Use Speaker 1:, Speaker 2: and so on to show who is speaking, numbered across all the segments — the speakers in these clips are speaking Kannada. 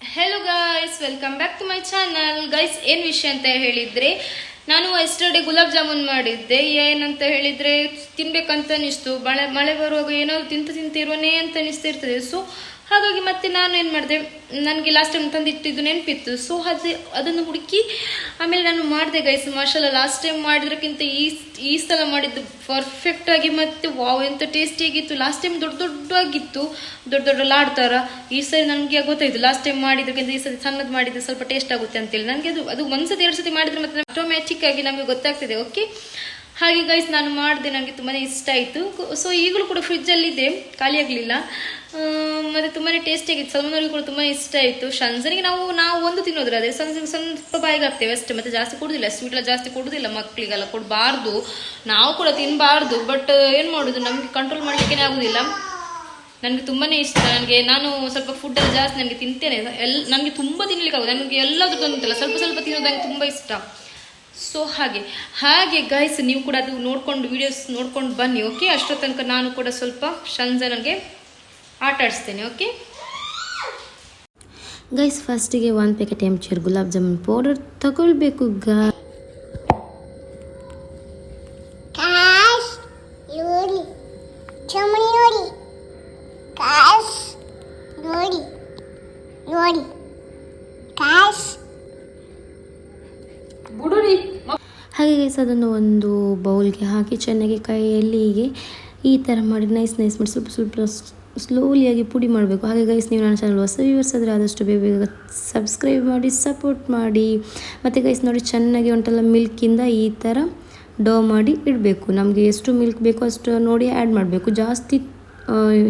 Speaker 1: Hello guys welcome back to my channel guys ಏನು ವಿಷಯ ಅಂತ ಹೇಳಿದ್ರೆ, ನಾನು ಎಸ್ಟರ್ಡೇ ಗುಲಾಬ್ ಜಾಮೂನ್ ಮಾಡಿದ್ದೆ. ಏನಂತ ಹೇಳಿದ್ರೆ, ತಿನ್ಬೇಕಂತ ಅನಿಸ್ತು. ಮಳೆ ಮಳೆ ಬರುವಾಗ ಏನಾದ್ರು ತಿಂತ ತಿಂತಿರೋನೇ ಅಂತ ಅನಿಸ್ತಿರ್ತದೆ ಸೊ ಹಾಗಾಗಿ ಮತ್ತೆ ನಾನು ಏನು ಮಾಡಿದೆ, ನನಗೆ ಲಾಸ್ಟ್ ಟೈಮ್ ತಂದಿಟ್ಟಿದ್ದು ನೆನಪಿತ್ತು. ಸೊ ಅದು, ಅದನ್ನು ಹುಡುಕಿ, ಆಮೇಲೆ ನಾನು ಮಾಡಿದೆ ಗೈಸ್ ಮಾಷಲ್ಲ ಲಾಸ್ಟ್ ಟೈಮ್ ಮಾಡಿದ್ರಕ್ಕಿಂತ ಈ ಈ ಸಲ ಮಾಡಿದ್ದು ಪರ್ಫೆಕ್ಟ್ ಆಗಿ ಮತ್ತೆ ವಾವ್ ಎಂತ ಟೇಸ್ಟಿಯಾಗಿತ್ತು ಲಾಸ್ಟ್ ಟೈಮ್ ದೊಡ್ಡ ದೊಡ್ಡಾಗಿತ್ತು ದೊಡ್ಡ ದೊಡ್ಡ ಲಾಡ್ತಾರ ಈ ಸರಿ ನನಗೆ ಗೊತ್ತಾಯ್ತು. ಲಾಸ್ಟ್ ಟೈಮ್ ಮಾಡಿದ್ರಕ್ಕಿಂತ ಈ ಸರಿ ಸಣ್ಣದು ಮಾಡಿದ್ರೆ ಸ್ವಲ್ಪ ಟೇಸ್ಟ್ ಆಗುತ್ತೆ ಅಂತೇಳಿ. ನನಗೆ ಅದು ಅದು ಒಂದ್ಸತಿ, ಎರಡು ಸತಿ ಮಾಡಿದ್ರೆ ಮತ್ತೆ ಆಟೋಮ್ಯಾಟಿಕ್ ಆಗಿ ನಮಗೆ ಗೊತ್ತಾಗ್ತದೆ. ಓಕೆ ಹಾಗೆ ಗೈಸ್ ನಾನು ಮಾಡಿದೆ ನನಗೆ ತುಂಬಾ ಇಷ್ಟ ಆಯಿತು. ಸೊ ಈಗಲೂ ಕೂಡ ಫ್ರಿಜ್ಜಲ್ಲಿದೆ ಖಾಲಿ ಆಗಲಿಲ್ಲ. ಮತ್ತು ತುಂಬಾ ಟೇಸ್ಟಿಯಾಗಿತ್ತು ಸಲ್ಮನವ್ರಿಗೆ ಕೂಡ ತುಂಬ ಇಷ್ಟ ಆಯಿತು. ಶನ್ಸನಿಗೆ ನಾವು ನಾವು ಒಂದು ತಿನ್ನೋದ್ರೆ ಅದೇ ಸಣ್ಣ ಸ್ವಲ್ಪ ಬಾಯಿಗೆ ಹಾಕ್ತೇವೆ ಅಷ್ಟೇ. ಮತ್ತು ಜಾಸ್ತಿ ಕೊಡೋದಿಲ್ಲ ಸ್ವೀಟ್ ಎಲ್ಲ ಜಾಸ್ತಿ ಕೊಡೋದಿಲ್ಲ ಮಕ್ಕಳಿಗೆಲ್ಲ ಕೊಡಬಾರ್ದು. ನಾವು ಕೂಡ ತಿನ್ನಬಾರ್ದು ಬಟ್ ಏನು ಮಾಡೋದು? ನಮಗೆ ಕಂಟ್ರೋಲ್ ಮಾಡಲಿಕ್ಕೆ ಆಗೋದಿಲ್ಲ. ನನಗೆ ತುಂಬಾ ಇಷ್ಟ. ನನಗೆ, ನಾನು ಸ್ವಲ್ಪ ಫುಡ್ ಎಲ್ಲ ಜಾಸ್ತಿ ನನಗೆ ತಿಂತೇನೆ. ಎಲ್, ನನಗೆ ತುಂಬ ತಿನ್ಲಿಕ್ಕೆ ಆಗೋದು ನನಗೆ ಎಲ್ಲದಕ್ಕೂ ಅಂತಲ್ಲ ಸ್ವಲ್ಪ ಸ್ವಲ್ಪ ತಿನ್ನೋದು ನನಗೆ ತುಂಬ ಇಷ್ಟ. ಸೊ ಹಾಗೆ. ಹಾಗೆ ಗೈಸ್ ನೀವು ಕೂಡ ಅದು ನೋಡ್ಕೊಂಡು ವೀಡಿಯೋಸ್ ನೋಡ್ಕೊಂಡು ಬನ್ನಿ ಓಕೆ ಅಷ್ಟೋ ತನಕ ನಾನು ಕೂಡ ಸ್ವಲ್ಪ ಸಂಜೆ ಆಟ ಆಡಿಸ್ತೇನೆ ಓಕೆ
Speaker 2: ಗೈಸ್ ಫಸ್ಟಿಗೆ ಒಂದು ಪ್ಯಾಕೆಟ್ ಎಂಚೂರು ಗುಲಾಬ್ ಜಾಮೂನ್ ಪೌಡರ್ ತಗೊಳ್ಬೇಕು ಗಾ
Speaker 3: ನೋಡಿ. ಚಮಣಿ ನೋಡಿ.
Speaker 2: ಹಾಗೆ ಗೈಸ್ ಅದನ್ನು ಒಂದು ಬೌಲ್ಗೆ ಹಾಕಿ, ಚೆನ್ನಾಗಿ ಕೈಯಲ್ಲಿ ಹೀಗೆ ಈ ಥರ ಮಾಡಿ ನೈಸ್ ನೈಸ್ ಮಾಡಿ ಸ್ವಲ್ಪ ಸ್ವಲ್ಪ ಸ್ಲೋಲಿಯಾಗಿ ಪುಡಿ ಮಾಡಬೇಕು. ಹಾಗೆ ಗೈಸ್ ನೀವು ನನ್ನ ಚಾನಲ್ ಹೊಸ ವ್ಯೂವರ್ಸ್ ಆದರೆ ಆದಷ್ಟು ಬೇಗ ಬೇಗ ಸಬ್ಸ್ಕ್ರೈಬ್ ಮಾಡಿ ಸಪೋರ್ಟ್ ಮಾಡಿ. ಮತ್ತು ಗೈಸ್ ನೋಡಿ ಚೆನ್ನಾಗಿ ಉಂಟಲ್ಲ ಮಿಲ್ಕಿಂದ ಈ ಥರ ಡೋ ಮಾಡಿ ಇಡಬೇಕು. ನಮಗೆ ಎಷ್ಟು ಮಿಲ್ಕ್ ಬೇಕೋ ಅಷ್ಟು ನೋಡಿ ಆ್ಯಡ್ ಮಾಡಬೇಕು. ಜಾಸ್ತಿ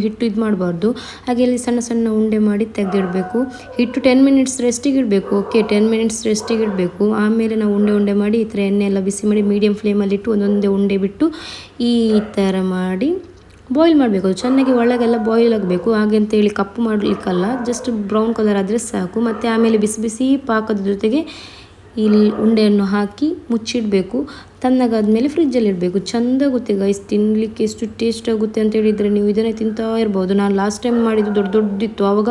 Speaker 2: ಹಿಟ್ಟು ಇದು ಮಾಡಬಾರ್ದು. ಹಾಗೆ ಇಲ್ಲಿ ಸಣ್ಣ ಸಣ್ಣ ಉಂಡೆ ಮಾಡಿ ತೆಗೆದಿಡಬೇಕು. ಹಿಟ್ಟು ಟೆನ್ ಮಿನಿಟ್ಸ್ ರೆಸ್ಟಿಗೆ ಇಡಬೇಕು. ಓಕೆ ಟೆನ್ ಮಿನಿಟ್ಸ್ ರೆಸ್ಟಿಗೆ ಇಡಬೇಕು. ಆಮೇಲೆ ನಾವು ಉಂಡೆ ಉಂಡೆ ಮಾಡಿ ಈ ಥರ ಎಣ್ಣೆ ಎಲ್ಲ ಬಿಸಿ ಮಾಡಿ ಮೀಡಿಯಮ್ ಫ್ಲೇಮಲ್ಲಿಟ್ಟು ಒಂದೊಂದೇ ಉಂಡೆ ಬಿಟ್ಟು ಈ ಥರ ಮಾಡಿ ಬಾಯ್ಲ್ ಮಾಡಬೇಕು. ಅದು ಚೆನ್ನಾಗಿ ಒಳಗೆಲ್ಲ ಬಾಯ್ಲ್ ಆಗಬೇಕು. ಹಾಗೆ ಅಂತೇಳಿ ಕಪ್ಪು ಮಾಡಲಿಕ್ಕಲ್ಲ. ಜಸ್ಟ್ ಬ್ರೌನ್ ಕಲರ್ ಆದರೆ ಸಾಕು. ಮತ್ತು ಆಮೇಲೆ ಬಿಸಿ ಬಿಸಿ ಪಾಕದ ಜೊತೆಗೆ ಇಲ್ಲಿ ಉಂಡೆಯನ್ನು ಹಾಕಿ ಮುಚ್ಚಿಡಬೇಕು. ತಣ್ಣಗಾದ್ಮೇಲೆ ಫ್ರಿಜ್ಜಲ್ಲಿ ಇಡಬೇಕು. ಚೆಂದ ಆಗುತ್ತೆ ಗೈಸ್ ತಿನ್ನಲಿಕ್ಕೆ ಎಷ್ಟು ಟೇಸ್ಟ್ ಆಗುತ್ತೆ ಅಂತ ಹೇಳಿದರೆ ನೀವು ಇದನ್ನೇ ತಿಂತಾ ಇರ್ಬೋದು. ನಾನು ಲಾಸ್ಟ್ ಟೈಮ್ ಮಾಡಿದ್ದು ದೊಡ್ಡ ದೊಡ್ಡದಿತ್ತು ಆವಾಗ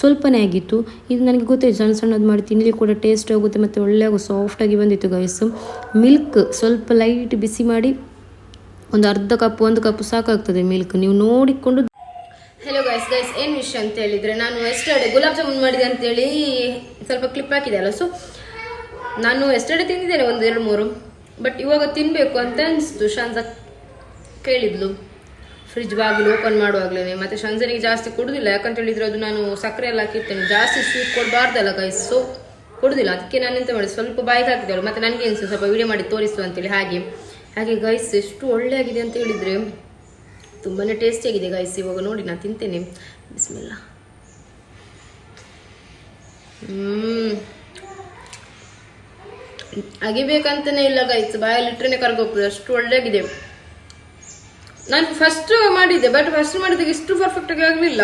Speaker 2: ಸ್ವಲ್ಪನೇ ಆಗಿತ್ತು. ಇದು ನನಗೆ ಗೊತ್ತಾಯ್ತು, ಸಣ್ಣ ಸಣ್ಣದು ಮಾಡಿ ತಿನ್ನಲಿಕ್ಕೆ ಕೂಡ ಟೇಸ್ಟ್ ಆಗುತ್ತೆ ಮತ್ತು ಒಳ್ಳೆಯ ಸಾಫ್ಟಾಗಿ ಬಂದಿತ್ತು ಗೈಸ್ ಮಿಲ್ಕ್ ಸ್ವಲ್ಪ ಲೈಟ್ ಬಿಸಿ ಮಾಡಿ ಒಂದು ಅರ್ಧ ಕಪ್ ಒಂದು ಕಪ್ ಸಾಕಾಗ್ತದೆ ಮಿಲ್ಕ್ ನೀವು ನೋಡಿಕೊಂಡು
Speaker 1: ಹಲೋ ಗೈಸ್ ಗೈಸ್ ಏನು ವಿಷಯ ಅಂತ ಹೇಳಿದರೆ ನಾನು ಎಷ್ಟೇ ಗುಲಾಬ್ ಜಾಮೂನ್ ಮಾಡಿದೆ ಅಂತೇಳಿ ಸ್ವಲ್ಪ ಕ್ಲಿಪ್ ಹಾಕಿದೆ ಅಲ್ಲ ಸೊ ನಾನು ಎಷ್ಟೇ ತಿಂದಿದ್ದೇನೆ ಒಂದು, ಎರಡು, ಮೂರು. ಬಟ್ ಇವಾಗ ತಿನ್ನಬೇಕು ಅಂತ ಅನಿಸ್ತು. ಶಾಂತ ಕೇಳಿದ್ಲು. ಫ್ರಿಜ್ ಬಾಗಿಲು ಓಪನ್ ಮಾಡುವಾಗಲೇ. ಮತ್ತೆ ಶಂಜನಿಗೆ ಜಾಸ್ತಿ ಕೊಡುದಿಲ್ಲ. ಯಾಕಂತ ಹೇಳಿದ್ರೆ ಅದು ನಾನು ಸಕ್ಕರೆ ಎಲ್ಲ ಹಾಕಿರ್ತೇನೆ. ಜಾಸ್ತಿ ಸ್ವೀಟ್ ಕೊಡಬಾರ್ದಲ್ಲ ಗೈಸ್ ಸೊ ಕೊಡುದಿಲ್ಲ. ಅದಕ್ಕೆ ನಾನು ಎಂತ ಮಾಡಿ ಸ್ವಲ್ಪ ಬಾಯಿಗೆ ಹಾಕಿದಳು ಮತ್ತೆ ನನಗೆ ಅನಿಸ್ತು ಸ್ವಲ್ಪ ವಿಡಿಯೋ ಮಾಡಿ ತೋರಿಸು ಅಂತೇಳಿ. ಹಾಗೆ. ಹಾಗೆ ಗೈಸ್ ಎಷ್ಟು ಒಳ್ಳೆ ಆಗಿದೆ ಅಂತ ಹೇಳಿದ್ರೆ ತುಂಬಾ ಟೇಸ್ಟಿಯಾಗಿದೆ ಗೈಸ್ ಇವಾಗ ನೋಡಿ, ನಾನು ತಿಂತೇನೆ. ಬಿಸ್ಮಿಲ್ಲ ಹ್ಮ್. ಅಗಿಬೇಕಂತಾನೆ ಇಲ್ಲ ಗೈಸ್ ಬಾಯಲ್ಲಿ ಇಟ್ರೇನೆ ಕರ್ಗೋಗ್ತದೆ. ಅಷ್ಟು ಒಳ್ಳೆಯಾಗಿದೆ ನಾನು ಫಸ್ಟ್ ಮಾಡಿದ್ದೆ ಬಟ್ ಫಸ್ಟ್ ಮಾಡಿದಾಗ ಇಷ್ಟು ಪರ್ಫೆಕ್ಟ್ ಆಗಿ ಆಗಲಿಲ್ಲ.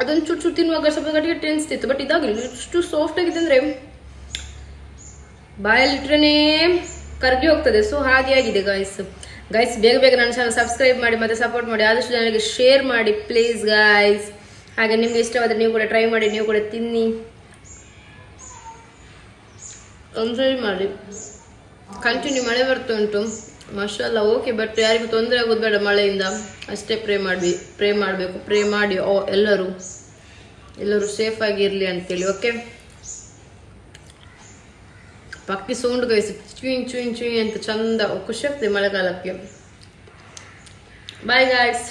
Speaker 1: ಅದೊಂದು ಚುಟ್ಟು ಚುಟ್ಟು ತಿನ್ನುವಾಗ ಸ್ವಲ್ಪ ಗಟ್ಟಿಗೆ ಟೆನ್ಸ್ತಿತ್ತು ಬಟ್ ಇದಾಗಲಿಲ್ಲ. ಇಷ್ಟು ಸಾಫ್ಟ್ ಆಗಿದೆ ಅಂದ್ರೆ ಬಾಯಲ್ಲಿಟ್ಟರೇನೇ ಕರ್ಗಿ ಹೋಗ್ತದೆ. ಸೊ ಹಾಗೆ ಆಗಿದೆ ಗೈಸ್ ಗೈಸ್ ಬೇಗ ಬೇಗ ನನ್ನ ಚಾನಲ್ ಸಬ್ಸ್ಕ್ರೈಬ್ ಮಾಡಿ, ಮತ್ತೆ ಸಪೋರ್ಟ್ ಮಾಡಿ. ಆದಷ್ಟು ಜನರಿಗೆ ಶೇರ್ ಮಾಡಿ ಪ್ಲೀಸ್ ಗೈಸ್ ಹಾಗೆ ನಿಮ್ಗೆ ಇಷ್ಟವಾದ್ರೆ ನೀವು ಕೂಡ ಟ್ರೈ ಮಾಡಿ, ನೀವು ಕೂಡ ತಿನ್ನಿ. ಎಂಜಾಯ್ ಮಾಡಿ. ಕಂಟಿನ್ಯೂ ಮಳೆ ಬರ್ತಾ ಉಂಟು. ಮಶಾಲ ಓಕೆ ಬಟ್ ಯಾರಿಗೂ ತೊಂದರೆ ಆಗೋದು ಬೇಡ ಮಳೆಯಿಂದ. ಅಷ್ಟೇ ಪ್ರೇ ಮಾಡಿ ಪ್ರೇ ಮಾಡಬೇಕು. ಪ್ರೇ ಮಾಡಿ ಓ ಎಲ್ಲರೂ. ಎಲ್ಲರೂ ಸೇಫ್ ಆಗಿರಲಿ ಅಂತೇಳಿ ಓಕೆ ಪಕ್ಕಿ ಸೌಂಡ್ ಗೈಸ್ ಚುಯಿ ಚುಯಿ ಚುಯಿ ಅಂತ ಚಂದ ಖುಷಿ ಆಗ್ತದೆ ಮಳೆಗಾಲಕ್ಕೆ. ಬಾಯ್ ಗಾಯ್ಸ್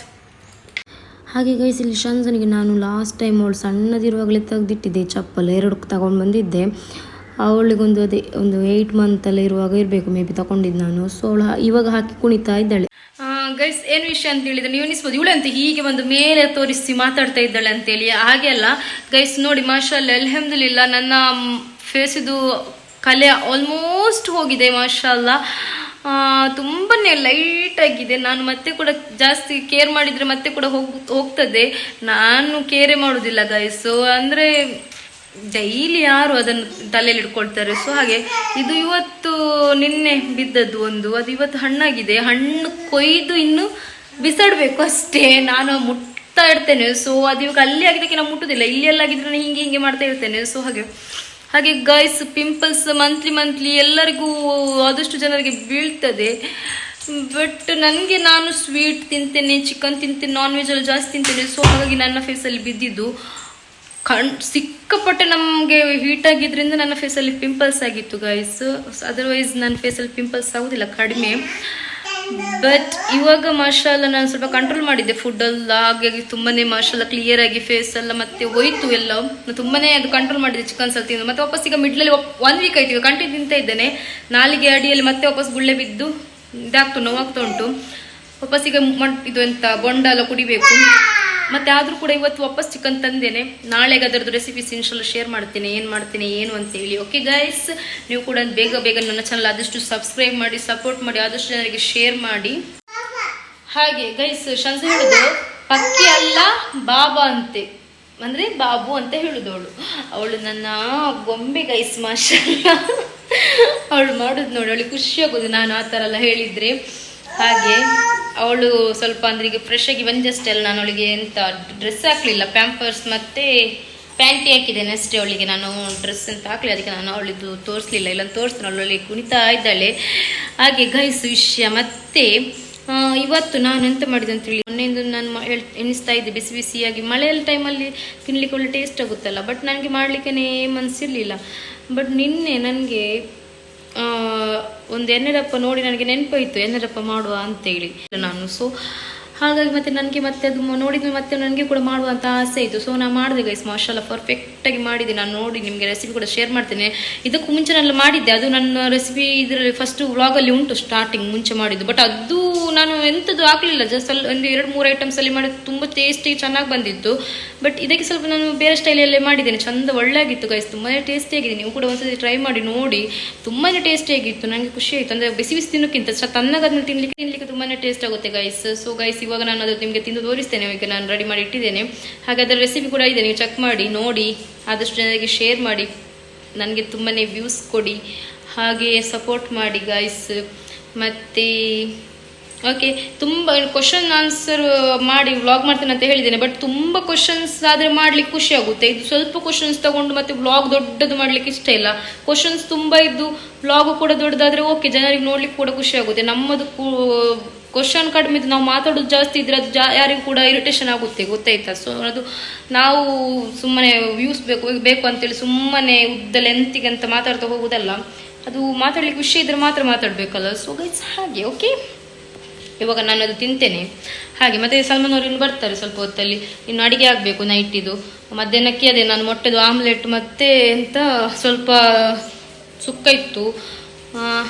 Speaker 2: ಹಾಗೆ ಗೈಸ್, ಇಲ್ಲಿ ಶಂಜನಿಗೆ ನಾನು ಲಾಸ್ಟ್ ಟೈಮ್ ಅವಳು ಸಣ್ಣದಿರುವಾಗಲೇ ತೆಗೆದಿಟ್ಟಿದ್ದೆ. ಚಪ್ಪಲ್ ಎರಡು ತಗೊಂಡು ಬಂದಿದ್ದೆ. ಅವಳಿಗೊಂದು ಅದೇ, ಒಂದು ಏಯ್ಟ್ ಮಂತಲ್ಲಿ ಇರುವಾಗ ಇರಬೇಕು ಮೇ ಬಿ ತಗೊಂಡಿದ್ದು ನಾನು. ಸೊ ಅವಳು ಇವಾಗ ಹಾಕಿ ಕುಣಿತಾ ಇದ್ದಾಳೆ.
Speaker 1: ಗೈಸ್ ಏನು ವಿಷಯ ಅಂತ ಹೇಳಿದ್ರೆ ನೀವು ಅನಿಸ್ಬೋದು ಇವಳು ಅಂತ ಹೀಗೆ ಒಂದು ಮೇಲೆ ತೋರಿಸಿ ಮಾತಾಡ್ತಾ ಇದ್ದಾಳೆ ಅಂತೇಳಿ ಹಾಗೆ ಅಲ್ಲ ಗೈಸ್ ನೋಡಿ ಮಾರ್ಷಲ್ ಅಲ್ಹಮ್ದುಲಿಲ್ಲ, ನನ್ನ ಫೇಸಿದು ಕಲೆ ಆಲ್ಮೋಸ್ಟ್ ಹೋಗಿದೆ ಮಾಷಲ್ಲ ತುಂಬಾ ಲೈಟ್ ಆಗಿದೆ. ನಾನು ಮತ್ತೆ ಕೂಡ ಜಾಸ್ತಿ ಕೇರ್ ಮಾಡಿದ್ರೆ ಮತ್ತೆ ಕೂಡ ಹೋಗ್, ಹೋಗ್ತದೆ. ನಾನು ಕೇರೆ ಮಾಡೋದಿಲ್ಲ ಗೈಸು ಅಂದರೆ ಡೈಲಿ ಯಾರು ಅದನ್ನು ತಲೆಯಲ್ಲಿ ಇಟ್ಕೊಳ್ತಾರೆ. ಸೊ ಹಾಗೆ ಇದು ಇವತ್ತು ನಿನ್ನೆ ಬಿದ್ದದ್ದು ಒಂದು, ಅದು ಇವತ್ತು ಹಣ್ಣಾಗಿದೆ. ಹಣ್ಣು ಕೊಯ್ದು ಇನ್ನು ಬಿಸಾಡಬೇಕು ಅಷ್ಟೇ. ನಾನು ಮುಟ್ ಮುಟ್ತಾ ಇರ್ತೇನೆ. ಸೊ ಅದು ಇವಾಗ ಅಲ್ಲಿ ಆಗಿದ್ದಕ್ಕೆ ನಾನು ಮುಟ್ಟುದಿಲ್ಲ. ಇಲ್ಲಿ ಎಲ್ಲ ಆಗಿದ್ರೆ ನಾನು ಹಿಂಗೆ ಹಿಂಗೆ ಮಾಡ್ತಾ ಇರ್ತೇನೆ. ಸೊ ಹಾಗೆ ಹಾಗೆ ಗೈಸ್ ಪಿಂಪಲ್ಸ್ ಮಂತ್ಲಿ ಮಂತ್ಲಿ ಎಲ್ಲರಿಗೂ ಆದಷ್ಟು ಜನರಿಗೆ ಬೀಳ್ತದೆ. ಬಟ್ ನನಗೆ ನಾನು ಸ್ವೀಟ್ ತಿಂತೇನೆ ಚಿಕನ್ ತಿಂತೇನೆ ನಾನ್ ವೆಜ್ ಅಲ್ಲಿ ಜಾಸ್ತಿ ತಿಂತೇನೆ. ಸೊ ಹಾಗಾಗಿ ನನ್ನ ಫೇಸಲ್ಲಿ ಬಿದ್ದಿದ್ದು. ಕಣ್ ಸಿಕ್ಕಾಪಟ್ಟೆ ನಮಗೆ ಹೀಟ್ ಆಗಿದ್ರಿಂದ ನನ್ನ ಫೇಸಲ್ಲಿ ಪಿಂಪಲ್ಸ್ ಆಗಿತ್ತು ಗೈಸ್ ಅದರ್ವೈಸ್ ನನ್ನ ಫೇಸಲ್ಲಿ ಪಿಂಪಲ್ಸ್ ಆಗೋದಿಲ್ಲ, ಕಡಿಮೆ. ಬಟ್ ಇವಾಗ ಮಾಷಾಲ್ಲ ನಾನು ಸ್ವಲ್ಪ ಕಂಟ್ರೋಲ್ ಮಾಡಿದ್ದೆ ಫುಡ್ ಎಲ್ಲ. ಹಾಗಾಗಿ ತುಂಬಾನೇ ಮಾಷಾಲ್ಲ ಕ್ಲಿಯರ್ ಆಗಿ ಫೇಸ್ ಎಲ್ಲ ಮತ್ತೆ ಹೋಯ್ತು ಎಲ್ಲ. ನಾನು ತುಂಬಾನೇ ಅದು ಕಂಟ್ರೋಲ್ ಮಾಡಿದ್ದೆ ಚಿಕನ್ ಸಲ ತಿಂದು ಮತ್ತೆ ವಾಪಸ್ ಈಗ ಮಿಡ್ಲಲ್ಲಿ ಒನ್ ವೀಕ್ ಆಯ್ತು ಕಂಟಿನ್ಯೂ ತಿಂತಾ ಇದ್ದೇನೆ. ನಾಲಿಗೆ ಅಡಿಯಲ್ಲಿ ಮತ್ತೆ ವಾಪಸ್ ಗುಳ್ಳೆ ಬಿದ್ದು ಇದಾಗ್ತು, ನೋವಾಗ್ತಾ ಉಂಟು. ವಾಪಸ್ ಈಗ ಇದು ಎಂತ ಬೊಂಡ ಎಲ್ಲ ಕುಡಿಬೇಕು. ಮತ್ತೆ ಆದ್ರೂ ಕೂಡ ಇವತ್ತು ವಾಪಸ್ ಚಿಕನ್ ತಂದೇನೆ. ನಾಳೆಗೆ ಅದರದ್ದು ರೆಸಿಪೀಸ್ ಇನ್ಶಾಲ್ಲ ಶೇರ್ ಮಾಡ್ತೀನಿ. ಏನು ಮಾಡ್ತೀನಿ, ಏನು ಅಂತ ಹೇಳಿ. ಓಕೆ ಗೈಸ್ ನೀವು ಕೂಡ ಬೇಗ ಬೇಗ ನನ್ನ ಚಾನಲ್ ಆದಷ್ಟು ಸಬ್ಸ್ಕ್ರೈಬ್ ಮಾಡಿ ಸಪೋರ್ಟ್ ಮಾಡಿ, ಆದಷ್ಟು ಜನರಿಗೆ ಶೇರ್ ಮಾಡಿ. ಹಾಗೆ ಗೈಸ್ ಶಂಸ ಹೇಳುದು, ಪಕ್ಕಿ ಅಲ್ಲ, ಬಾಬಾ ಅಂತೆ. ಅಂದ್ರೆ ಬಾಬು ಅಂತ ಹೇಳುದು ಅವಳು ಅವಳು ನನ್ನ ಗೊಂಬೆ ಗೈಸ್ ಮಾಷಲ್ಲ. ಅವಳು ಮಾಡುದು ನೋಡಿ, ಅವಳಿಗೆ ಖುಷಿ ಆಗೋದು. ನಾನು ಆ ಥರ ಎಲ್ಲ ಹೇಳಿದ್ರೆ. ಹಾಗೆ ಅವಳು ಸ್ವಲ್ಪ ಅಂದ್ರೆ ಈಗ ಫ್ರೆಶ್ ಆಗಿ ಬಂದಷ್ಟೇ ಅಲ್ಲ, ನಾನು ಅವಳಿಗೆ ಎಂತ ಡ್ರೆಸ್ ಹಾಕ್ಲಿಲ್ಲ ಪ್ಯಾಂಪರ್ಸ್ ಮತ್ತೆ ಪ್ಯಾಂಟಿ ಹಾಕಿದ್ದೇನೆ ಅಷ್ಟೇ ಅವಳಿಗೆ. ನಾನು ಡ್ರೆಸ್ ಅಂತ ಹಾಕ್ಲಿ ಅದಕ್ಕೆ ನಾನು ಅವಳಿದ್ದು ತೋರಿಸ್ಲಿಲ್ಲ. ಇಲ್ಲ ತೋರಿಸ್ತೀನಿ, ಅವಳಲ್ಲಿ ಕುಣಿತಾ ಇದ್ದಾಳೆ. ಹಾಗೆ ಗೈಸ್ ವಿಷಯ ಮತ್ತೆ ಇವತ್ತು ನಾನು ಎಂತ ಮಾಡಿದೆ ಅಂತ ಹೇಳಿ, ಮೊನ್ನೆಯಿಂದ ನಾನು ಎಣಿಸ್ತಾ ಇದ್ದೆ, ಬಿಸಿ ಬಿಸಿಯಾಗಿ. ಮಳೆಯಲ್ಲಿ ಟೈಮಲ್ಲಿ ತಿನ್ಲಿಕ್ಕೆ ಒಳ್ಳೆ ಟೇಸ್ಟ್ ಆಗುತ್ತಲ್ಲ ಬಟ್ ನನಗೆ ಮಾಡಲಿಕ್ಕೆ ಮನಸ್ಸಿರಲಿಲ್ಲ ಬಟ್ ನಿನ್ನೆ ನನಗೆ ಒಂದು ಎನ್ನೆರಪ್ಪ ನೋಡಿ ನನಗೆ ನೆನಪಾಯಿತು ಎನ್ನಡಪ್ಪ ಮಾಡುವ ಅಂತೇಳಿ. ನಾನು ಸೊ ಹಾಗಾಗಿ ಮತ್ತೆ ನನಗೆ ಮತ್ತೆ ಅದು ನೋಡಿದ್ಮೇಲೆ ಮತ್ತೆ ನನಗೆ ಕೂಡ ಮಾಡುವಂತ ಆಸೆ ಇತ್ತು. ಸೊ ನಾನು ಮಾಡಿದೆ ಗೈಸ್ ಮಾಷಲ್ಲ ಪರ್ಫೆಕ್ಟಾಗಿ ಮಾಡಿದೆ, ನಾನು ನೋಡಿ ನಿಮಗೆ ರೆಸಿಪಿ ಕೂಡ ಶೇರ್ ಮಾಡ್ತೇನೆ. ಇದಕ್ಕೂ ಮುಂಚೆ ನಾನು ಮಾಡಿದ್ದೆ, ಅದು ನನ್ನ ರೆಸಿಪಿ ಇದರಲ್ಲಿ ಫಸ್ಟ್ ವ್ಲಾಗಲ್ಲಿ ಉಂಟು ಸ್ಟಾರ್ಟಿಂಗ್ ಮುಂಚೆ ಮಾಡಿದ್ದು. ಬಟ್ ಅದು ನಾನು ಎಂಥದ್ದು ಆಗಲಿಲ್ಲ ಜಸ್ಟ್ ಅಲ್ಲಿ ಒಂದು ಎರಡು, ಮೂರು ಐಟಮ್ಸಲ್ಲಿ ಮಾಡಿ ತುಂಬ ಟೇಸ್ಟಿ ಚೆನ್ನಾಗಿ ಬಂದಿತ್ತು. ಬಟ್ ಇದಕ್ಕೆ ಸ್ವಲ್ಪ ನಾನು ಬೇರೆ ಸ್ಟೈಲಲ್ಲೇ ಮಾಡಿದ್ದೇನೆ, ಚಂದ ಒಳ್ಳೆ ಆಗಿತ್ತು ಗೈಸ್ ತುಂಬಾ ಟೇಸ್ಟಿಯಾಗಿದೆ ನೀವು ಕೂಡ ಒಂದ್ಸತಿ ಟ್ರೈ ಮಾಡಿ, ನೋಡಿ. ತುಂಬಾ ಟೇಸ್ಟಿ ಆಗಿತ್ತು ನನಗೆ ಖುಷಿ ಆಯಿತು. ಅಂದರೆ ಬಿಸಿ ಬಿಸಿ ತಿನ್ನೋಕ್ಕಿಂತ ಸ ತಿನ್ನಲಿಕ್ಕೆ ತಿನ್ನಲಿಕ್ಕೆ ತುಂಬಾ ಟೇಸ್ಟ್ ಆಗುತ್ತೆ ಗೈಸ್ ಸೊ ಗೈಸ್ ಇವಾಗ ನಾನು ಅದು ನಿಮಗೆ ತಿಂದು ತೋರಿಸ್ತೇನೆ, ಈಗ ನಾನು ರೆಡಿ ಮಾಡಿ ಇಟ್ಟಿದ್ದೇನೆ. ಹಾಗೆ ರೆಸಿಪಿ ಕೂಡ ಇದೆ, ನೀವು ಚೆಕ್ ಮಾಡಿ, ನೋಡಿ. ಆದಷ್ಟು ಜನರಿಗೆ ಶೇರ್ ಮಾಡಿ, ನನಗೆ ತುಂಬಾ ವ್ಯೂಸ್ ಕೊಡಿ, ಹಾಗೆ ಸಪೋರ್ಟ್ ಮಾಡಿ ಗೈಸ್ ಮತ್ತು ಓಕೆ ತುಂಬ ಕ್ವಶನ್ ಆನ್ಸರ್ ಮಾಡಿ ವ್ಲಾಗ್ ಮಾಡ್ತೇನೆ ಅಂತ ಹೇಳಿದ್ದೇನೆ ಬಟ್ ತುಂಬ ಕ್ವಶನ್ಸ್ ಆದರೆ ಮಾಡಲಿಕ್ಕೆ ಖುಷಿ ಆಗುತ್ತೆ. ಇದು ಸ್ವಲ್ಪ ಕ್ವಶನ್ಸ್ ತಗೊಂಡು ಮತ್ತೆ ವ್ಲಾಗ್ ದೊಡ್ಡದು ಮಾಡಲಿಕ್ಕೆ ಇಷ್ಟ ಇಲ್ಲ. ಕ್ವಶನ್ಸ್ ತುಂಬ ಇದ್ದು ವ್ಲಾಗು ಕೂಡ ದೊಡ್ಡದಾದರೆ ಓಕೆ ಜನರಿಗೆ ನೋಡ್ಲಿಕ್ಕೆ ಕೂಡ ಖುಷಿ ಆಗುತ್ತೆ. ನಮ್ಮದು ಕ್ವಶನ್ ಕಡಿಮೆ ಇದ್ದು ನಾವು ಮಾತಾಡೋದು ಜಾಸ್ತಿ ಇದ್ರೆ ಅದು ಯಾರಿಗೂ ಕೂಡ ಇರಿಟೇಷನ್ ಆಗುತ್ತೆ, ಗೊತ್ತಾಯ್ತಾ? ಸೊ ಅದು ನಾವು ಸುಮ್ಮನೆ ವ್ಯೂಸ್ ಬೇಕು ಬೇಕು ಅಂತೇಳಿ ಸುಮ್ಮನೆ ಉದ್ದ ಲೆಂತಿಗೆ ಅಂತ ಮಾತಾಡ್ತಾ ಹೋಗೋದಲ್ಲ, ಅದು ಮಾತಾಡ್ಲಿಕ್ಕೆ ವಿಷಯ ಇದ್ರೆ ಮಾತ್ರ ಮಾತಾಡ್ಬೇಕಲ್ಲ. ಸೊ ಗೈಸ್ ಹಾಗೆ ಓಕೆ ಇವಾಗ ನಾನು ಅದು ತಿಂತೇನೆ. ಹಾಗೆ, ಮತ್ತೆ ಸಲ್ಮಾನ್ ಅವರು ಇನ್ನು ಬರ್ತಾರೆ ಸ್ವಲ್ಪ ಹೊತ್ತಲ್ಲಿ. ಇನ್ನು ಅಡಿಗೆ ಆಗಬೇಕು ನೈಟಿದು ಮಧ್ಯಾಹ್ನಕ್ಕೆ ಅದೇ ನಾನು ಮೊಟ್ಟೆದು ಆಮ್ಲೆಟ್ ಮತ್ತೆ ಎಂತ ಸ್ವಲ್ಪ ಸುಕ್ಕ ಇತ್ತು.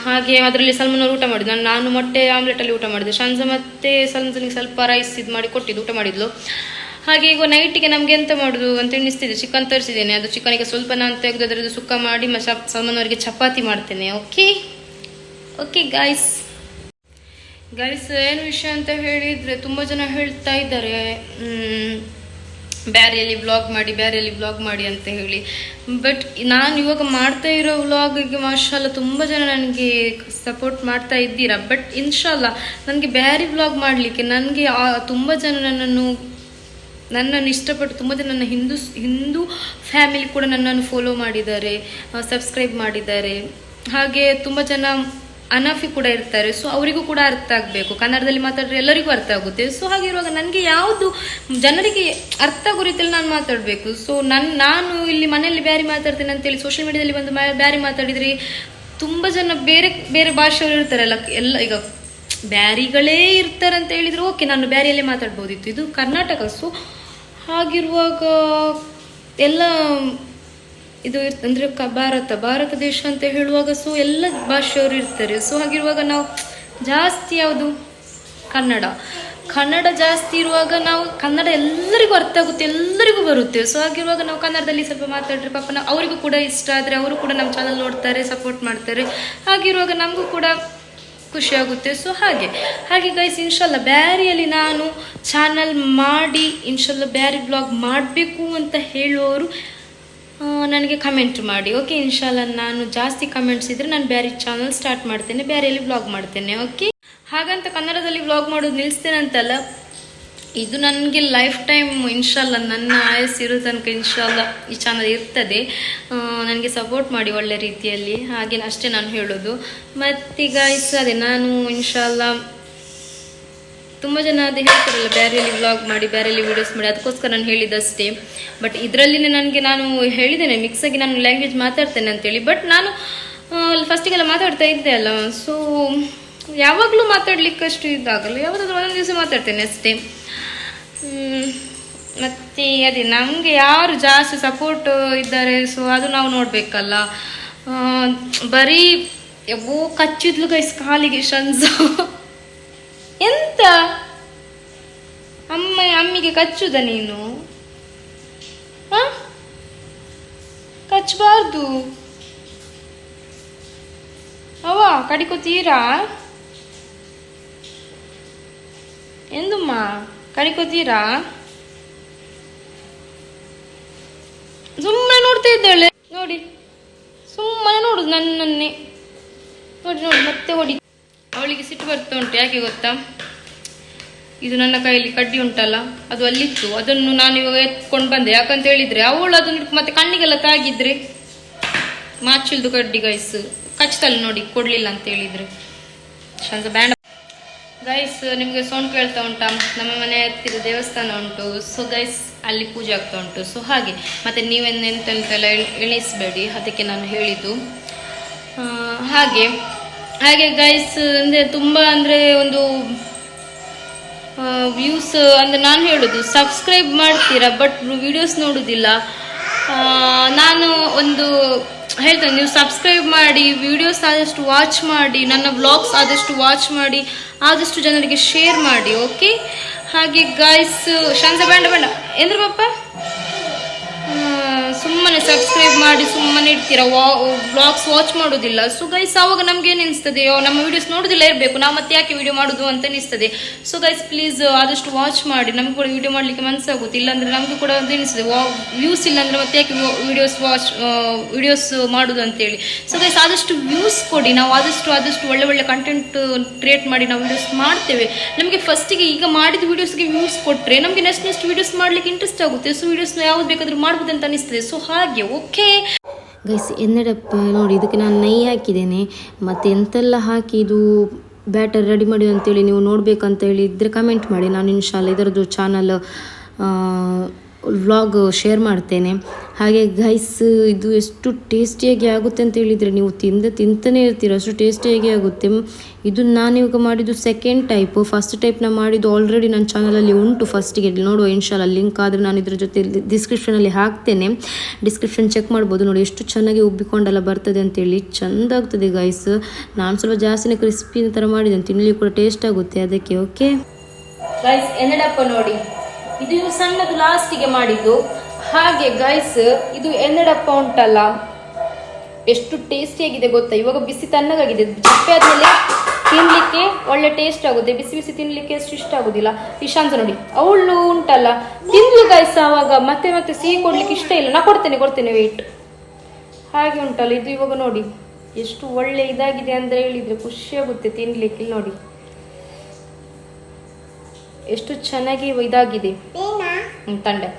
Speaker 1: ಹಾಗೆ ಅದರಲ್ಲಿ ಸಲ್ಮನ್ ಅವರು ಊಟ ಮಾಡಿದ್ದು ನಾನು ನಾನು ಮೊಟ್ಟೆ ಆಮ್ಲೆಟಲ್ಲಿ ಊಟ ಮಾಡಿದೆ. ಶಂಜ ಮತ್ತೆ ಸಲ್ಮನಿಗೆ ಸ್ವಲ್ಪ ರೈಸ್ ಇದು ಮಾಡಿ ಕೊಟ್ಟಿದ್ದು, ಊಟ ಮಾಡಿದ್ಲು. ಹಾಗೆ ಈಗ ನೈಟಿಗೆ ನಮಗೆ ಎಂತ ಮಾಡುದು ಅಂತ ಎಣಿಸ್ತಿದ್ದೆ ಚಿಕನ್ ತರಿಸಿದ್ದೇನೆ. ಅದು ಚಿಕನಿಗೆ ಸ್ವಲ್ಪ ನಾನು ತೆಗೆದು ಅದರದ್ದು ಸುಕ್ಕ ಮಾಡಿ ಮ ಸಲ್ಮನ್ ಅವರಿಗೆ ಚಪಾತಿ ಮಾಡ್ತೇನೆ. ಓಕೆ ಓಕೆ ಗಾಯ್ಸ್ ಗೈಸ್ ಏನು ವಿಷಯ ಅಂತ ಹೇಳಿದ್ರೆ ತುಂಬ ಜನ ಹೇಳ್ತಾ ಇದ್ದಾರೆ. ಮ್, ಬ್ಯಾರಿಯಲ್ಲಿ ವ್ಲಾಗ್ ಮಾಡಿ ಬೇರೆಯಲ್ಲಿ ವ್ಲಾಗ್ ಮಾಡಿ ಅಂತ ಹೇಳಿ. ಬಟ್ ನಾನು ಇವಾಗ ಮಾಡ್ತಾ ಇರೋ ವ್ಲಾಗಿಗೆ ಮಾಷಾಲ್ಲ ತುಂಬ ಜನ ನನಗೆ ಸಪೋರ್ಟ್ ಮಾಡ್ತಾ ಇದ್ದೀರಾ. ಬಟ್ ಇನ್ಶಾಲ್ಲ ನನಗೆ ಬೇರೆ ವ್ಲಾಗ್ ಮಾಡಲಿಕ್ಕೆ ನನಗೆ ತುಂಬ ಜನ ನನ್ನನ್ನು ನನ್ನನ್ನು ಇಷ್ಟಪಟ್ಟು ತುಂಬ ಜನ ನನ್ನ ಹಿಂದೂ ಹಿಂದೂ ಫ್ಯಾಮಿಲಿ ಕೂಡ ನನ್ನನ್ನು ಫಾಲೋ ಮಾಡಿದ್ದಾರೆ ಸಬ್ಸ್ಕ್ರೈಬ್ ಮಾಡಿದ್ದಾರೆ. ಹಾಗೆ ತುಂಬ ಜನ ಅನಾಫಿ ಕೂಡ ಇರ್ತಾರೆ ಸೊ ಅವರಿಗೂ ಕೂಡ ಅರ್ಥ ಆಗಬೇಕು. ಕನ್ನಡದಲ್ಲಿ ಮಾತಾಡಿದ್ರೆ ಎಲ್ಲರಿಗೂ ಅರ್ಥ ಆಗುತ್ತೆ. ಸೊ ಹಾಗಿರುವಾಗ ನನಗೆ ಯಾವುದು ಜನರಿಗೆ ಅರ್ಥ ಆಗೋ ನಾನು ಮಾತಾಡಬೇಕು. ಸೊ ನನ್ನ ನಾನು ಇಲ್ಲಿ ಮನೆಯಲ್ಲಿ ಬ್ಯಾರಿ ಮಾತಾಡ್ತೇನೆ ಅಂತೇಳಿ ಸೋಷಿಯಲ್ ಮೀಡಿಯಾದಲ್ಲಿ ಬಂದು ಬ್ಯಾರಿ ಮಾತಾಡಿದ್ರೆ ತುಂಬ ಜನ ಬೇರೆ ಬೇರೆ ಭಾಷೆಯವರು ಇರ್ತಾರಲ್ಲ, ಎಲ್ಲ ಈಗ ಬ್ಯಾರಿಗಳೇ ಇರ್ತಾರೆ ಅಂತ ಹೇಳಿದರೆ ಓಕೆ ನಾನು ಬ್ಯಾರಿಯಲ್ಲೇ ಮಾತಾಡ್ಬೋದಿತ್ತು. ಇದು ಕರ್ನಾಟಕ. ಸೊ ಹಾಗಿರುವಾಗ ಎಲ್ಲ ಇದು ಅಂದ್ರೆ ಕ ಭಾರತ ಭಾರತ ದೇಶ ಅಂತ ಹೇಳುವಾಗ ಸೊ ಎಲ್ಲ ಭಾಷೆಯವರು ಇರ್ತಾರೆ. ಸೊ ಹಾಗಿರುವಾಗ ನಾವು ಜಾಸ್ತಿ ಯಾವುದು? ಕನ್ನಡ. ಕನ್ನಡ ಜಾಸ್ತಿ ಇರುವಾಗ ನಾವು ಕನ್ನಡ ಎಲ್ಲರಿಗೂ ಅರ್ಥ ಆಗುತ್ತೆ, ಎಲ್ಲರಿಗೂ ಬರುತ್ತೆ. ಸೊ ಹಾಗಿರುವಾಗ ನಾವು ಕನ್ನಡದಲ್ಲಿ ಸ್ವಲ್ಪ ಮಾತಾಡ್ರೆ ಪಾಪ ಅವರಿಗೂ ಕೂಡ ಇಷ್ಟ ಆದರೆ ಅವರು ಕೂಡ ನಮ್ಮ ಚಾನಲ್ ನೋಡ್ತಾರೆ ಸಪೋರ್ಟ್ ಮಾಡ್ತಾರೆ. ಹಾಗಿರುವಾಗ ನಮಗೂ ಕೂಡ ಖುಷಿ ಆಗುತ್ತೆ. ಸೊ ಹಾಗೆ. ಹಾಗೆ ಗೈಸ್ ಇನ್ಶಾಲ್ಲ ಬ್ಯಾರಿಯಲ್ಲಿ ನಾನು ಚಾನಲ್ ಮಾಡಿ ಇನ್ಶಾಲ್ಲ ಬ್ಯಾರಿ ಬ್ಲಾಗ್ ಮಾಡಬೇಕು ಅಂತ ಹೇಳುವವರು ನನಗೆ ಕಮೆಂಟ್ ಮಾಡಿ. ಓಕೆ ಇನ್ಶಾಲ್ಲ ನಾನು ಜಾಸ್ತಿ ಕಮೆಂಟ್ಸ್ ಇದ್ರೆ ನಾನು ಬೇರೆ ಚಾನಲ್ ಸ್ಟಾರ್ಟ್ ಮಾಡ್ತೇನೆ ಬೇರೆಯಲ್ಲಿ ಬ್ಲಾಗ್ ಮಾಡ್ತೇನೆ ಓಕೆ ಹಾಗಂತ ಕನ್ನಡದಲ್ಲಿ ವ್ಲಾಗ್ ಮಾಡೋದು ನಿಲ್ಲಿಸ್ತೇನೆ ಅಂತಲ್ಲ ಇದು ನನಗೆ ಲೈಫ್ ಟೈಮ್ ಇನ್ಶಾಲ್ಲ ನನ್ನ ಆಯಸ್ಸಿರೋ ತನಕ ಇನ್ಶಾಲ್ಲ ಈ ಚಾನಲ್ ಇರ್ತದೆ. ನನಗೆ ಸಪೋರ್ಟ್ ಮಾಡಿ ಒಳ್ಳೆ ರೀತಿಯಲ್ಲಿ. ಹಾಗೆ ಅಷ್ಟೇ ನಾನು ಹೇಳೋದು. ಮತ್ತೀಗ ಇಷ್ಟ ಅದೇ ನಾನು ಇನ್ಶಾಲ್ಲ ತುಂಬ ಜನ ಅದು ಹೇಳ್ತಾರಲ್ಲ ಬೇರೆಯಲ್ಲಿ ವ್ಲಾಗ್ ಮಾಡಿ ಬೇರೆಯಲ್ಲಿ ವೀಡಿಯೋಸ್ ಮಾಡಿ, ಅದಕ್ಕೋಸ್ಕರ ನಾನು ಹೇಳಿದ್ದಷ್ಟೇ ಬಟ್ ಇದರಲ್ಲಿನೇ ನನಗೆ ನಾನು ಹೇಳಿದ್ದೇನೆ ಮಿಕ್ಸ್ ಆಗಿ ನಾನು ಲ್ಯಾಂಗ್ವೇಜ್ ಮಾತಾಡ್ತೇನೆ ಅಂತೇಳಿ. ಬಟ್ ನಾನು ಫಸ್ಟಿಗೆಲ್ಲ ಮಾತಾಡ್ತಾ ಇದ್ದೆ ಅಲ್ಲ. ಸೊ ಯಾವಾಗಲೂ ಮಾತಾಡ್ಲಿಕ್ಕೆ ಅಷ್ಟು ಇದಾಗಲ್ಲ. ಯಾವ್ದಾದ್ರು ಒಂದೊಂದು ದಿವಸ ಮಾತಾಡ್ತೇನೆ ಅಷ್ಟೇ. ಮತ್ತು ಅದೇ ನಮಗೆ ಯಾರು ಜಾಸ್ತಿ ಸಪೋರ್ಟ್ ಇದ್ದಾರೆ ಸೊ ಅದು ನಾವು ನೋಡಬೇಕಲ್ಲ. ಬರೀ ಯಾವೋ ಕಚ್ಚಿದ್ಲು ಗೈಸ್ ಕಾಲಿಗೆ ಶಂಜ ಎಂತ? ಅಮ್ಮ, ಅಮ್ಮಿಗೆ ಕಚ್ಚುದ ನೀನು? ಕಚ್ಚಬಾರ್ದು. ಅವ ಕಡಿಕೋತೀರಾ ಎಂದಮ್ಮ ಕಡಿಕೋತೀರಾ ಸುಮ್ಮನೆ ನೋಡ್ತಾ ಇದ್ದಾಳೆ. ನೋಡಿ, ಸುಮ್ಮನೆ ನೋಡುದು ನನ್ನನ್ನೇ. ನೋಡಿ ನೋಡಿ, ಮತ್ತೆ ಹೊಡಿ. ಅವಳಿಗೆ ಸಿಟ್ಟು ಬರ್ತಾ ಉಂಟು, ಯಾಕೆ ಗೊತ್ತಾ? ಇದು ನನ್ನ ಕೈಯಲ್ಲಿ ಕಡ್ಡಿ ಉಂಟಲ್ಲ, ಅದು ಅಲ್ಲಿತ್ತು. ಅದನ್ನು ನಾನು ಇವಾಗ ಎತ್ಕೊಂಡು ಬಂದೆ. ಯಾಕಂತ ಹೇಳಿದ್ರೆ, ಅವಳು ಅದನ್ನ ಮತ್ತೆ ಕಣ್ಣಿಗೆಲ್ಲ ತಾಗಿದ್ರೆ ಮಾಚಿಲ್ದು ಕಡ್ಡಿ ಗೈಸ್ ಕಚ್ತಲ್ಲ ನೋಡಿ, ಕೊಡ್ಲಿಲ್ಲ ಅಂತ ಹೇಳಿದ್ರೆ. ಶಾಂತ ಬ್ಯಾಂಡ್ ಗೈಸ್ ನಿಮಗೆ ಸೌಂಡ್ ಕೇಳ್ತಾ ಉಂಟಾ? ನಮ್ಮ ಮನೆ ಹತ್ತಿರ ದೇವಸ್ಥಾನ ಉಂಟು. ಸೊ ಗೈಸ್ ಅಲ್ಲಿ ಪೂಜೆ ಆಗ್ತಾ ಉಂಟು. ಸೊ ಹಾಗೆ, ಮತ್ತೆ ನೀವೇನು ಎಂತೆಂತೆಲ್ಲ ಎಳ್- ಎಣಿಸ್ಬೇಡಿ, ಅದಕ್ಕೆ ನಾನು ಹೇಳಿದ್ದು. ಹಾಗೆ ಹಾಗೆ ಗೈಸ್ ಅಂದರೆ ತುಂಬ ಅಂದರೆ ಒಂದು ವ್ಯೂಸ್ ಅಂದರೆ ನಾನು ಹೇಳೋದು ಸಬ್ಸ್ಕ್ರೈಬ್ ಮಾಡ್ತೀರಾ ಬಟ್ ವಿಡಿಯೋಸ್ ನೋಡೋದಿಲ್ಲ. ನಾನು ಒಂದು, ಹೇಳ್ತೇನೆ, ನೀವು ಸಬ್ಸ್ಕ್ರೈಬ್ ಮಾಡಿ ವಿಡಿಯೋಸ್ ಆದಷ್ಟು ವಾಚ್ ಮಾಡಿ, ನನ್ನ ವ್ಲಾಗ್ಸ್ ಆದಷ್ಟು ವಾಚ್ ಮಾಡಿ, ಆದಷ್ಟು ಜನರಿಗೆ ಶೇರ್ ಮಾಡಿ ಓಕೆ ಹಾಗೆ ಗಾಯ್ಸ್ ಶಾಂತ, ಬೇಡ ಬೇಡ ಎಂದ್ರೆ ಪಾಪ? ಸುಮ್ಮನೆ ಸಬ್ಸ್ಕ್ರೈಬ್ ಮಾಡಿ, ಸುಮ್ಮನೆ ಇಡ್ತೀರಾ ವ್ಲಾಗ್ಸ್ ವಾಚ್ ಮಾಡೋದಿಲ್ಲ. ಸೊ ಗೈಸ್ ಆವಾಗ ನಮ್ಗೆ ಏನು ಅನಿಸ್ತದೆ ಅಯ್ಯೋ, ನಮ್ಮ ವಿಡಿಯೋಸ್ ನೋಡೋದಿಲ್ಲ ಇರಬೇಕು. ನಾವು ಮತ್ತೆ ಯಾಕೆ ವಿಡಿಯೋ ಮಾಡೋದು ಅಂತ ಅನಿಸ್ತದೆ. ಸೊ ಗೈಸ್ ಪ್ಲೀಸ್ ಆದಷ್ಟು ವಾಚ್ ಮಾಡಿ. ನಮ್ಗೆ ಕೂಡ ವಿಡಿಯೋ ಮಾಡಲಿಕ್ಕೆ ಮನಸ್ಸಾಗುತ್ತೆ ಇಲ್ಲಾಂದ್ರೆ ನಮಗೂ ಕೂಡ ಒಂದು ಎನಿಸ್ತದೆ ವ್ಯೂಸ್ ಇಲ್ಲಾಂದ್ರೆ ಮತ್ತೆ ಯಾಕೆ ವಿಡಿಯೋಸ್ ವಾಚ್ ವಿಡಿಯೋಸ್ ಮಾಡೋದು ಅಂತೇಳಿ. ಸೊ ಗೈಸ್ ಆದಷ್ಟು ವ್ಯೂಸ್ ಕೊಡಿ. ನಾವು ಆದಷ್ಟು ಆದಷ್ಟು ಒಳ್ಳೆ ಒಳ್ಳೆ ಕಂಟೆಂಟ್ ಕ್ರಿಯೇಟ್ ಮಾಡಿ ನಾವು ವೀಡಿಯೋಸ್ ಮಾಡ್ತೇವೆ. ನಮಗೆ ಫಸ್ಟಿಗೆ ಈಗ ಮಾಡಿದ ವಿಡಿಯೋಸ್ಗೆ ವ್ಯೂಸ್ ಕೊಟ್ಟರೆ ನಮಗೆ ನೆಕ್ಸ್ಟ್ ನೆಕ್ಸ್ಟ್ ವಿಡಿಯೋಸ್ ಮಾಡಲಿಕ್ಕೆ ಇಂಟ್ರೆಸ್ಟ್ ಆಗುತ್ತೆ. ಸೊ ವಿಡಿಯೋಸ್ನ ಯಾವ್ದು ಬೇಕಾದರೂ ಮಾಡ್ಬೋದು ಅಂತ ಅನಿಸ್ತದೆ. ಸೊ ಹಾಗೆ ಓಕೆ
Speaker 2: ಗೈಸ್, ಎನ್ನಡಪ್ಪ ನೋಡಿ, ಇದಕ್ಕೆ ನಾನು ನೈ ಹಾಕಿದ್ದೇನೆ. ಮತ್ತು ಎಂತೆಲ್ಲ ಹಾಕಿ ಇದು ಬ್ಯಾಟರ್ ರೆಡಿ ಮಾಡಿ ಅಂತೇಳಿ ನೀವು ನೋಡಬೇಕಂತ ಹೇಳಿದರೆ ಕಮೆಂಟ್ ಮಾಡಿ. ನಾನು ಇನ್ಶಾಲ್ಲ ಇದರದ್ದು ಚಾನಲ್ ವ್ಲಾಗ್ ಶೇರ್ ಮಾಡ್ತೇನೆ. ಹಾಗೆ ಗೈಸ್ ಇದು ಎಷ್ಟು ಟೇಸ್ಟಿಯಾಗಿ ಆಗುತ್ತೆ ಅಂತ ಹೇಳಿದರೆ ನೀವು ತಿಂದ ತಿಂತಾನೆ ಇರ್ತೀರ, ಅಷ್ಟು ಟೇಸ್ಟಿಯಾಗಿ ಆಗುತ್ತೆ. ಇದು ನಾನಿವಾಗ ಮಾಡಿದ್ದು ಸೆಕೆಂಡ್ ಟೈಪು ಫಸ್ಟ್ ಟೈಪ್ನ ಮಾಡಿದ್ದು ಆಲ್ರೆಡಿ ನನ್ನ ಚಾನಲಲ್ಲಿ ಉಂಟು ಫಸ್ಟಿಗೆ ನೋಡುವ ಇನ್ಶಾಲ ಲಿಂಕ್ ಆದರೆ ನಾನು ಇದ್ರ ಜೊತೆ ಡಿಸ್ಕ್ರಿಪ್ಷನಲ್ಲಿ ಹಾಕ್ತೇನೆ. ಡಿಸ್ಕ್ರಿಪ್ಷನ್ ಚೆಕ್ ಮಾಡ್ಬೋದು. ನೋಡಿ ಎಷ್ಟು ಚೆನ್ನಾಗಿ ಉಬ್ಬಿಕೊಂಡೆಲ್ಲ ಬರ್ತದೆ ಅಂತೇಳಿ ಚೆಂದ ಆಗ್ತದೆ ಗೈಸ್ ನಾನು ಸ್ವಲ್ಪ ಜಾಸ್ತಿನೇ ಕ್ರಿಸ್ಪಿನ ಥರ ಮಾಡಿದ್ದೇನೆ. ತಿನ್ನಲಿಕ್ಕೆ ಕೂಡ ಟೇಸ್ಟ್ ಆಗುತ್ತೆ. ಅದಕ್ಕೆ ಓಕೆ
Speaker 1: ಗೈಸ್ ಎನ್ನಡಪ್ಪ ನೋಡಿ. ಇದು ಸಣ್ಣದು ಲಾಸ್ಟಿಗೆ ಮಾಡಿದ್ದು. ಹಾಗೆ ಗೈಸ್ ಇದು ಎನ್ನಡಪ್ಪ ಉಂಟಲ್ಲ? ಎಷ್ಟು ಟೇಸ್ಟಿ ಆಗಿದೆ ಗೊತ್ತಾ? ಇವಾಗ ಬಿಸಿ ತಣ್ಣಗಾಗಿದೆ. ಚಪ್ಪೆ ಆದ್ಮೇಲೆ ತಿನ್ಲಿಕ್ಕೆ ಒಳ್ಳೆ ಟೇಸ್ಟ್ ಆಗುತ್ತೆ. ಬಿಸಿ ಬಿಸಿ ತಿನ್ಲಿಕ್ಕೆ ಅಷ್ಟು ಇಷ್ಟ ಆಗುದಿಲ್ಲ. ಇಶಾಂತ ನೋಡಿ, ಅವಳು ಉಂಟಲ್ಲ. ತಿನ್ಲಿ ಗೈಸ್ ಆವಾಗ, ಮತ್ತೆ ಮತ್ತೆ ಸಿಹಿ ಕೊಡ್ಲಿಕ್ಕೆ ಇಷ್ಟ ಇಲ್ಲ. ನಾ ಕೊಡ್ತೇನೆ ಕೊಡ್ತೇನೆ ವೆಯ್ಟ್ ಹಾಗೆ ಉಂಟಲ್ಲ, ಇದು ಇವಾಗ ನೋಡಿ. ಎಷ್ಟು ಒಳ್ಳೆ ಇದಾಗಿದೆ ಅಂದ್ರೆ ಹೇಳಿದ್ರೆ ಖುಷಿ ಆಗುತ್ತೆ ತಿನ್ಲಿಕ್ಕೆ ಇಲ್ಲಿ ನೋಡಿ. ಎಷ್ಟು ಚೆನ್ನಾಗಿ ಇದಾಗಿದೆ. ತಂಡೆ.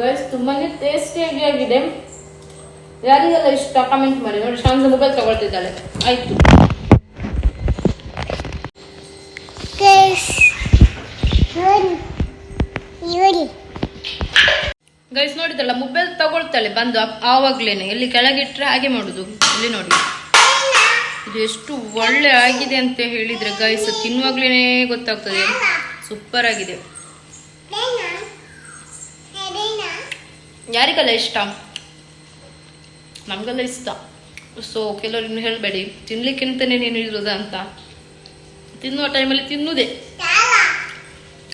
Speaker 1: ಗೈಸ್ ತುಂಬಾನೇ ಟೇಸ್ಟಿಯಾಗಿ ಆಗಿದೆ. ಯಾರಿಗೆಲ್ಲ ಇಷ್ಟ ಕಮೆಂಟ್ ಮಾಡಿ. ನೋಡಿ ಶಾಂತ ಮೊಬೈಲ್ ತಗೊಳ್ತಿದ್ದಾಳೆ. ಆಯ್ತು
Speaker 3: ಗೈಸ್ ನೋಡಿ ನೋಡಿ
Speaker 1: ಗೈಸ್ ನೋಡಿದ್ರಲ್ಲ ಮೊಬೈಲ್ ತಗೊಳ್ತಾಳೆ, ಬಂದು ಆವಾಗ್ಲೇನೆ. ಎಲ್ಲಿ ಕೆಳಗಿಟ್ರೆ ಹಾಗೆ ಮಾಡುದು. ಇಲ್ಲಿ ನೋಡಿ. ಇದು ಎಷ್ಟು ಒಳ್ಳೆ ಆಗಿದೆ ಅಂತ ಹೇಳಿದ್ರೆ ಗೈಸ್ ತಿನ್ನುವಾಗ್ಲೇನೆ ಗೊತ್ತಾಗ್ತದೆ. ಸೂಪರ್ ಆಗಿದೆ. ಯಾರಿಗೆಲ್ಲ ಇಷ್ಟ? ನಮಗೆಲ್ಲ ಇಷ್ಟ. ಸೊ ಕೆಲವರು ಇನ್ನು ಹೇಳಬೇಡಿ. ತಿನ್ಲಿಕ್ಕಿಂತನೇ ನೀನು ಇರೋದ ಅಂತ. ತಿನ್ನುವ ಟೈಮಲ್ಲಿ ತಿನ್ನುವುದೇ
Speaker 3: ತಾವಾ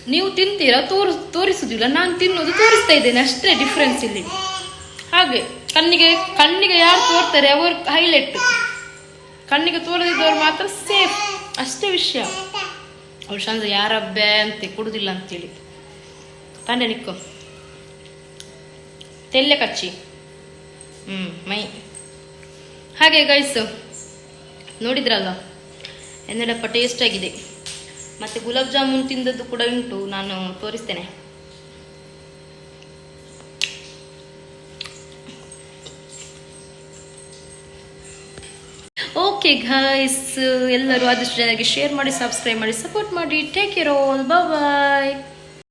Speaker 1: ನೀವು ತಿಂತೀರಾ? ತೋರ್, ತೋರಿಸುದಿಲ್ಲ. ನಾನು ತಿನ್ನೋದು ತೋರಿಸ್ತಾ ಇದ್ದೇನೆ. ಅಷ್ಟೇ ಡಿಫ್ರೆನ್ಸ್ ಇಲ್ಲಿ. ಹಾಗೆ, ಕಣ್ಣಿಗೆ ಕಣ್ಣಿಗೆ ಯಾರು ತೋರ್ತಾರೆ? ಅವರು ಹೈಲೈಟ್ ಕಣ್ಣಿಗೆ ತೋರದಿದ್ದವ್ರು ಮಾತ್ರ ಸೇಫ್ ಅಷ್ಟೇ ವಿಷಯ. ಅವ್ರು ಚಂದ ಯಾರಬ್ಬೆ ಅಂತ, ಕೊಡುದಿಲ್ಲ ಅಂತೇಳಿ. ತಾನೆ ನಿಕ್ಕು. ತೆಲ್ಲೆ ಕಚ್ಚಿ. ಹ್ಞೂ ಮೈ. ಹಾಗೆ ಗೈಸು ನೋಡಿದ್ರಲ್ಲ ಎನ್ನಡಪ್ಪ ಟೇಸ್ಟ್ ಆಗಿದೆ. ಮತ್ತು ಗುಲಾಬ್ ಜಾಮೂನ್ ತಿಂದದ್ದು ಕೂಡ ಉಂಟು, ನಾನು ತೋರಿಸ್ತೇನೆ. ಓಕೆ ಗಾಯ್ಸ್ ಎಲ್ಲರೂ ಆದಷ್ಟು ಜನರಿಗೆ ಶೇರ್ ಮಾಡಿ ಸಬ್ಸ್ಕ್ರೈಬ್ ಮಾಡಿ ಸಪೋರ್ಟ್ ಮಾಡಿ. Take care all bye